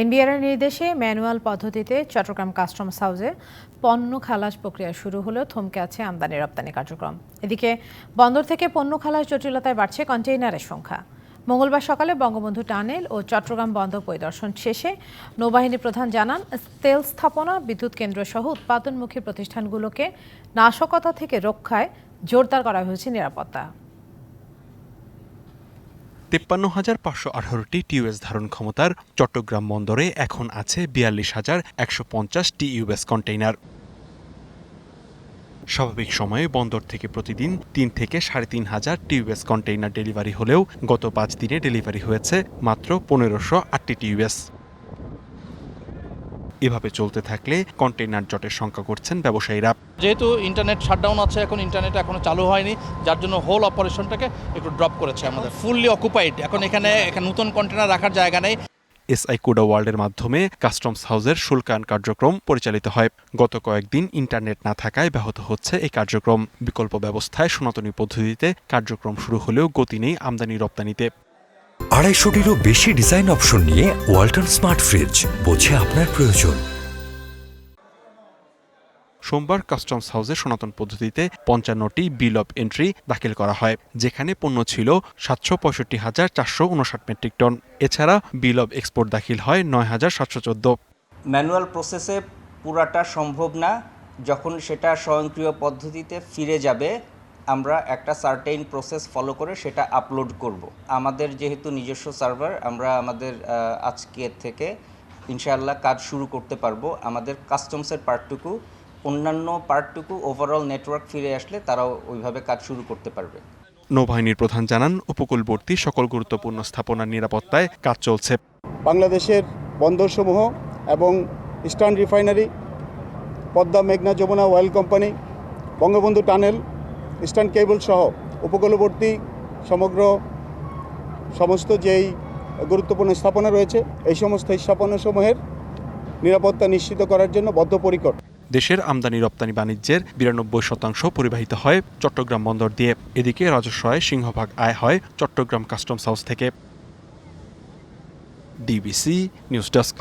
এনবিআরের নির্দেশে ম্যানুয়াল পদ্ধতিতে চট্টগ্রাম কাস্টমস হাউসে পণ্য খালাস প্রক্রিয়া শুরু হলেও থমকে আছে আমদানি রপ্তানি কার্যক্রম। এদিকে বন্দর থেকে পণ্য খালাস জটিলতায় বাড়ছে কন্টেইনারের সংখ্যা। মঙ্গলবার সকালে বঙ্গবন্ধু টানেল ও চট্টগ্রাম বন্দর পরিদর্শন শেষে নৌবাহিনী প্রধান জানান, তেল স্থাপনা, বিদ্যুৎ কেন্দ্র সহ উৎপাদনমুখী প্রতিষ্ঠানগুলোকে নাশকতা থেকে রক্ষায় জোরদার করা হয়েছে নিরাপত্তা। তেপ্পান্ন হাজার পাঁচশো আঠারোটি টিউএস ধারণ ক্ষমতার চট্টগ্রাম বন্দরে এখন আছে বিয়াল্লিশ হাজার একশো পঞ্চাশ টিউএস কন্টেইনার। স্বাভাবিক সময়ে বন্দর থেকে প্রতিদিন তিন থেকে সাড়ে তিন হাজার টিউএস কন্টেইনার ডেলিভারি হলেও গত পাঁচ দিনে ডেলিভারি হয়েছে মাত্র পনেরোশো আটটি টিউএস। এভাবে চলতে থাকলে কন্টেইনার জটের সংখ্যা করছেন ব্যবসায়ীরা। যেহেতু ইন্টারনেট শাটডাউন আছে এখন ইন্টারনেট এখনও চালু হয়নি যার জন্য হোল অপারেশনটাকে একটু ড্রপ করেছে আমাদের। ফুললি অকুপাইড এখন এখানে এখানে নতুন কন্টেনার রাখার জায়গা নেই। এসআই কোডা ওয়ার্ল্ডের মাধ্যমে কাস্টমস হাউসের শুল্কায়ন কার্যক্রম পরিচালিত হয়। গত কয়েকদিন ইন্টারনেট না থাকায় ব্যাহত হচ্ছে এই কার্যক্রম। বিকল্প ব্যবস্থায় সনাতনী পদ্ধতিতে কার্যক্রম শুরু হলেও গতি নেই আমদানি রপ্তানিতে আড়াইশোটিরও বেশি ডিজাইন অপশন নিয়ে ওয়ালটন স্মার্ট ফ্রিজ বোঝে আপনার প্রয়োজন। সোমবার কাস্টমস হাউসে সনাতন পদ্ধতিতে পঞ্চান্নটি বিল অব এন্ট্রি দাখিল করা হয় যেখানে পণ্য ছিল সাতশো পঁয়ষট্টি হাজার চারশো উনষাট মেট্রিক টন এছাড়া বিল অব এক্সপোর্ট দাখিল হয় নয় হাজার সাতশো চোদ্দ। ম্যানুয়াল প্রসেসে পুরাটা সম্ভব না যখন সেটা স্বয়ংক্রিয় পদ্ধতিতে ফিরে যাবে আমরা একটা সার্টেইন প্রসেস ফলো করে সেটা আপলোড করব। আমাদের যেহেতু নিজস্ব সার্ভার আমরা আমাদের আহ, আজকের থেকে ইনশাআল্লাহ কাজ শুরু করতে পারব। আমাদের কাস্টমসের পার্টটুকু অন্যান্য পার্টটুকু ওভারঅল নেটওয়ার্ক ফিরে আসলে তারাও ওইভাবে কাজ শুরু করতে পারবে। নৌবাহিনীর প্রধান জানান উপকূলবর্তী সকল গুরুত্বপূর্ণ স্থাপনার নিরাপত্তায় কাজ চলছে। বাংলাদেশের বন্দরসমূহ এবং ইস্টার্ন রিফাইনারি পদ্মা মেঘনা Jamuna oil company Bangabandhu tunnel Eastern cable সহ উপকূলবর্তী সমগ্র সমস্ত যেই গুরুত্বপূর্ণ স্থাপনা রয়েছে, এই সমস্ত স্থাপনাসমূহের নিরাপত্তা নিশ্চিত করার জন্য বদ্ধপরিকর। দেশের আমদানি রপ্তানি বাণিজ্যের বিরানব্বই শতাংশ পরিবাহিত হয় চট্টগ্রাম বন্দর দিয়ে। এদিকে রাজস্ব আয় সিংহভাগ আয় হয় চট্টগ্রাম কাস্টমস হাউস থেকে। DBC news desk.